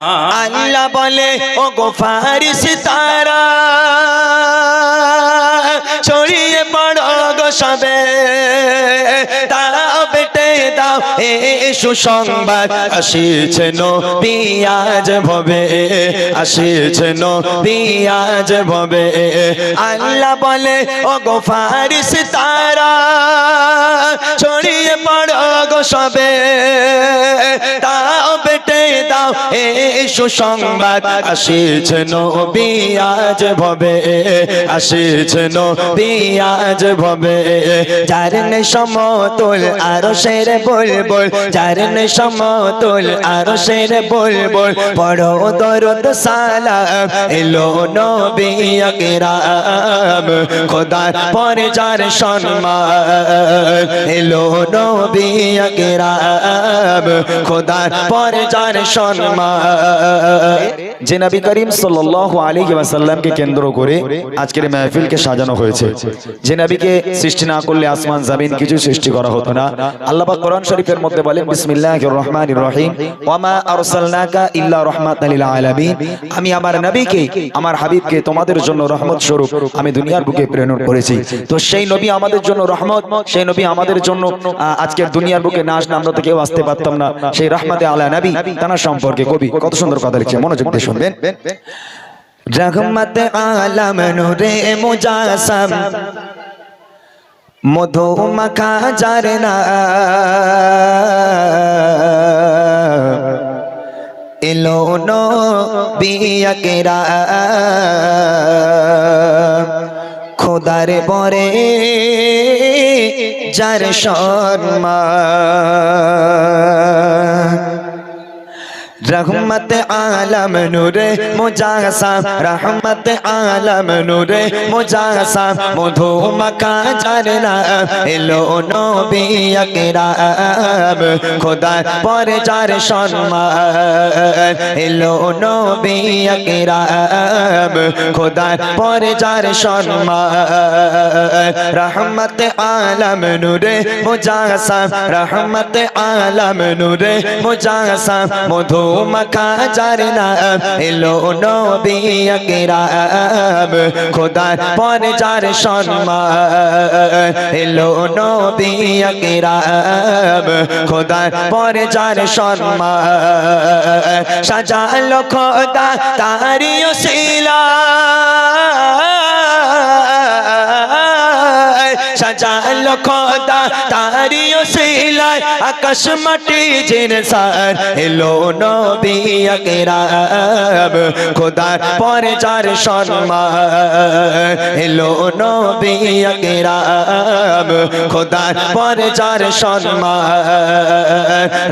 আল্লাহ বলে ও গো ফারিস তারা, ছড়িয়ে পড়ো গো সবে। দাও বেটে দাও এ সুসংবাদ। আসিছে নবী, আজ ভবে। আসিছে নবী, আজ ভবে। আল্লাহ বলে ও গো ফারিস তারা, ছড়িয়ে পড়ো গো সবে। বেটে দাও এ সুসংবাদ আসিছে নবী, আজ ভবে। আসিছে নবী, আজ ভবে। যার নে সমতুল আরও শের বল বল যার নে সমতুল আরও শের বল বল পড়ো দরদ সালাম। এলো নবী আকরাম, খোদার পরে যার সম্মান। এলো নবী আকরাম, খোদার পরে যার সম্মান যে নবী করিম সাল্লাল্লাহু আলাইহি ওয়াসাল্লামকে কেন্দ্র করে আজকের মাহফিলকে সাজানো হয়েছে। যে নবীকে সৃষ্টি না করলে আসমান জমিন কিছু সৃষ্টি করা হতো না। আল্লাহ কোরআন শরীফের মধ্যে বলেন বিসমিল্লাহির রহমানির রহিম। ওয়ামা আরসালনাকা ইল্লা রাহমাতাল লিল আলামিন। আমি আমার নবীকে আমার হাবিবকে তোমাদের জন্য রহমত স্বরূপ আমি দুনিয়ার বুকে প্রেরণ করেছি। তো সেই নবী আমাদের জন্য রহমত সেই নবী আমাদের জন্য আহ, আজকের দুনিয়ার বুকে না আসলে আমরা তো কেউ আসতে পারতাম না। সেই রহমতে আলা নবী। তার সম্পর্কে কবি কত সুন্দর কথা লিখছে মনোযোগ দিয়ে শুনবেন? রহমত আলম নূরে মুজাসম, মধু মাখা জারনা এলো নো বিয়াকেরা খোদার পরে যার সম্মান। রহমত আলম নূরে মুজাসাম রহমত আলম নূরে মুজাসাম মধু মাখা জারনা এলো নবী আকরাম খোদার পরে যার সম্মান এলো নবী আকরাম খোদার পরে যার সম্মান রহমত আলম নূরে মুজাসাম রহমত আলম নূরে মুজাসাম মধু মাখা জারনা এলো নবী আকরাম। খোদার পরে যার সম্মান এলো নবী আকরাম। খোদার পরে যার সম্মান সাজালো খোদা তারিও শিলা সাজালো খোদা তারি শিলায় আকাশ মাটি জিন সার। এলো নবী আকরাব খোদার পরে যার সম্মান। এলো নবী আকরাব খোদার পরে যার সম্মান।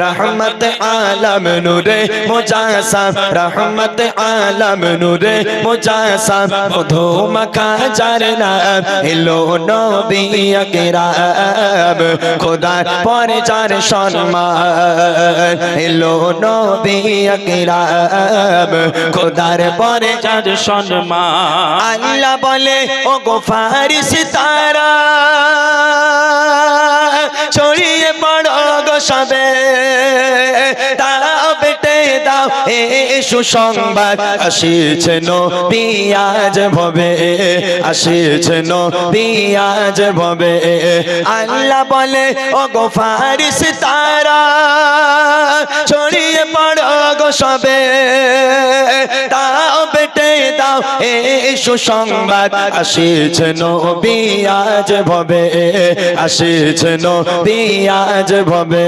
রহমত আলম নূরে মুজাসাম রহমত আলম নূরে মুজাসাম মধু মাখা যার নাম এলো নবী আকরাম খোদার পরে যার সম্মান এলো নবী আকরাম খোদার পরে যার সম্মান আল্লাহ বলে ও গো ফারিস তারা ছড়িয়ে সবে। দাও বেটে দাও এ সুসংবাদ। আসিছে নবী, আজ ভবে। আসিছে নবী, আজ ভবে। আল্লাহ বলে ও গো ফারিস তারা, ছড়িয়ে পড়ো গো সবে। বেটে দাও এ সুসংবাদ আসিছে নবী, আজ ভবে। আসিছে নবী, আজ ভবে।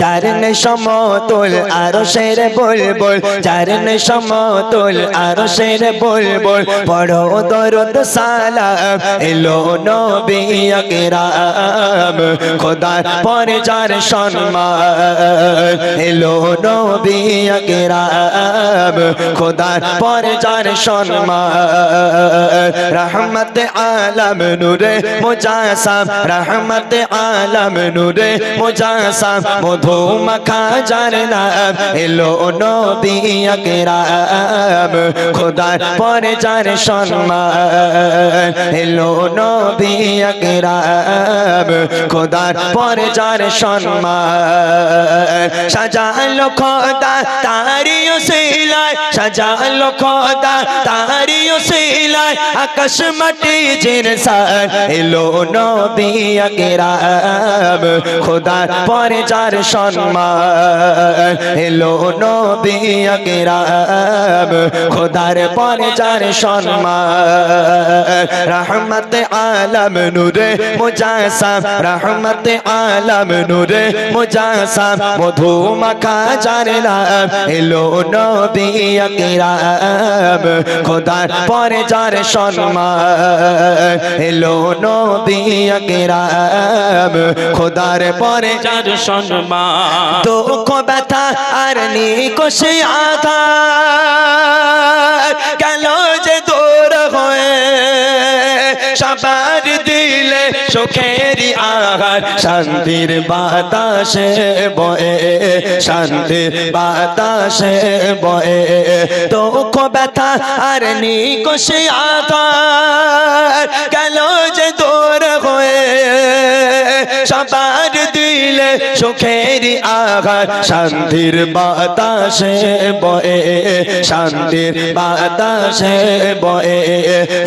যার নে সমতুল, আরও শের বল বল যার নে সমতুল, আরও শের বল বল পড়ো দরদ সালাম, এলো আকরাম। খোদার পরে যার সম্মান, এলো নবী খোদার পরে যার সম্মান রহমত আলম নূরে, মুজাসাম, রহমত আলম নূরে, মুজাসাম মধু মাখা যার নাম, এলো নবী আকরাম, খোদার পরে যার সম্মান, এলো নবী আকরাম, খোদার পরে যার সম্মান, সাজালো খোদা তারিও সিলায়, সাজালো খোদা তারিও সিলায় আকাশ মাটি জিনসার এলো নবী আকরাম খোদার পরে যার সম্মান এলো নবী আকরাম খোদার পরে যার সম্মান রহমত আলম নূরে মুজাসাম রহমত আলম নূরে মুজাসাম মধু মাখা যার নাম এলো নবী আকরাম খোদার পরে যার সম্মান, এলো নবী আকরাম। খোদার পরে যার সম্মান, দুঃখ, ব্যথা আর নিকোষে আধার গেল যে দূর হয়ে সবার দিলে সুখেরই আহার শান্তির বাতাসে বয়ে, শান্তির বাতাসে বয়ে। দুঃখ, ব্যথা আর নিকোষে আধার গেল যে দূর দিলে সুখেরই আঘাত, শান্তির বাতাসে বয়ে, শান্তির বাতাসে বয়ে।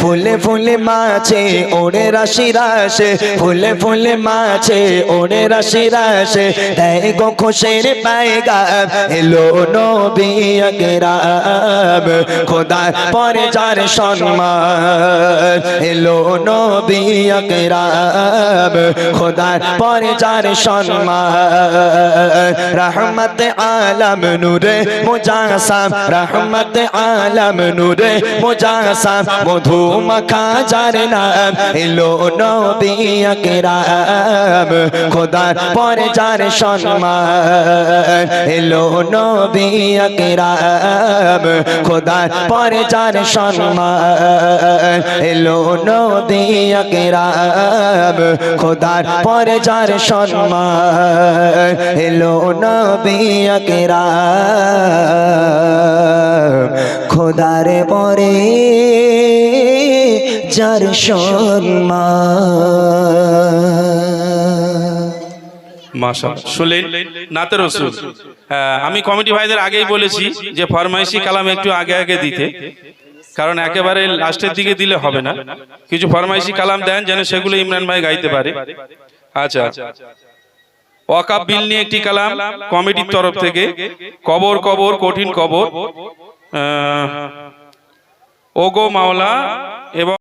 ফুলে ফুলে মাছে, ওড়ে রাশি রাশে। ফুলে ফুলে মাছে, ওড়ে রাশি রাশে। দেয় গো খুশের পায়গাম, এলো নবী আকরাম। খোদার পরে যার সম্মান, এলো নবী আকরাম। খোদার পরে যার সম্মান রহমত আলম নূরে মুজাসাম, রহমত আলম নূরে মুজাসাম মধু মাখা যার নাম এলো নবী আকরাম। খোদার পরে যার সম্মান এলো নবী আকরাম। খোদার পরে যার সম্মান এলো নবী আকরাম। খোদার পরে যার সম্মান এলো নবী আকরাম। খোদার পরে যার হ্যাঁ, আমি কমিটি ভাইদের আগেই বলেছি যে ফরমাইশি কালাম একটু আগে আগে দিতে। কারণ একেবারে লাস্টের দিকে দিলে হবে না। কিছু ফরমাইশি কালাম দেন যেন সেগুলো ইমরান ভাই গাইতে পারে। আচ্ছা আচ্ছা। ওয়াকাব বিল নিয়ে একটি কালাম কমিটির তরফ থেকে, কবর কবর, কঠিন কবর। ওগো মাওলা এবং